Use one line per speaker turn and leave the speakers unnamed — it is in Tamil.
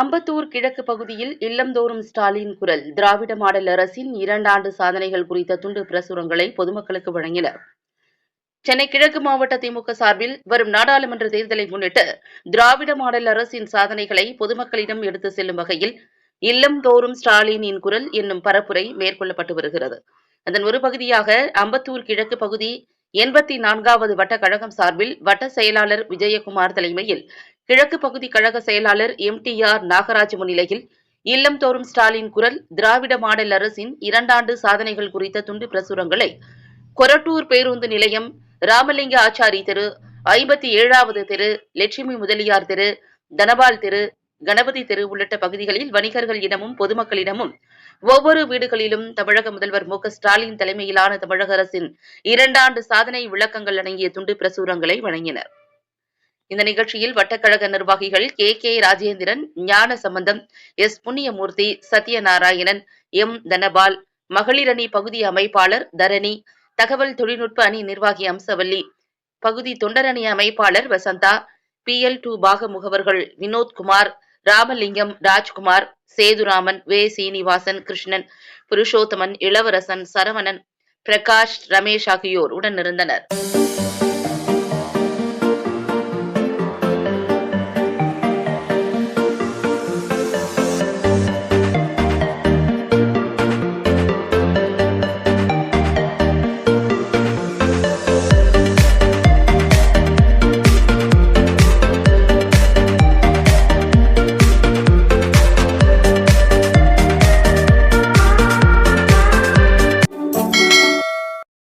அம்பத்தூர் கிழக்கு பகுதியில் இல்லந்தோறும் ஸ்டாலின் குரல். திராவிட மாடல் அரசின் இரண்டாண்டு சாதனைகள் குறித்த துண்டு பிரசுரங்களை பொதுமக்களுக்கு வழங்கினர். சென்னை கிழக்கு மாவட்ட திமுக சார்பில் வரும் நாடாளுமன்ற தேர்தலை முன்னிட்டு திராவிட மாடல் அரசின் சாதனைகளை பொதுமக்களிடம் எடுத்து செல்லும் வகையில் இல்லம்தோறும் ஸ்டாலினின் குரல் என்னும் பரப்புரை மேற்கொள்ளப்பட்டு வருகிறது. அதன் ஒரு பகுதியாக அம்பத்தூர் கிழக்கு பகுதி எண்பத்தி நான்காவது வட்ட கழகம் சார்பில் வட்ட செயலாளர் விஜயகுமார் தலைமையில் கிழக்கு பகுதி கழக செயலாளர் எம் டி ஆர் நாகராஜ் முன்னிலையில் இல்லம் தோறும் ஸ்டாலின் குரல் திராவிட மாடல் அரசின் இரண்டாண்டு சாதனைகள் குறித்த துண்டு பிரசுரங்களை கொரட்டூர் பேருந்து நிலையம் ராமலிங்க ஆச்சாரி தெரு ஐம்பத்தி ஏழாவது தெரு லட்சுமி முதலியார் தெரு தனபால் தெரு கணபதி தெரு உள்ளிட்ட பகுதிகளில் வணிகர்கள் இடமும் பொதுமக்களிடமும் ஒவ்வொரு வீடுகளிலும் தமிழக முதல்வர் மு ஸ்டாலின் தலைமையிலான தமிழக அரசின் இரண்டாண்டு சாதனை விளக்கங்கள் அடங்கிய துண்டு பிரசுரங்களை வழங்கினர். இந்த நிகழ்ச்சியில் வட்டக்கழக நிர்வாகிகள் K. K. Rajendran Gnana Sambandam S. Punniyamoorthy Sathyanarayanan M. Dhanapal மகளிரணி பகுதி அமைப்பாளர் தரணி தகவல் தொழில்நுட்ப அணி நிர்வாகி அம்சவல்லி பகுதி தொண்டரணி அமைப்பாளர் வசந்தா பி. எல். டூ. பாக முகவர்கள் வினோத்குமார் ராமலிங்கம் ராஜ்குமார் சேதுராமன் வே. சீனிவாசன் கிருஷ்ணன் புருஷோத்தமன் இளவரசன் சரவணன் பிரகாஷ் ரமேஷ் ஆகியோர் உடனிருந்தனர்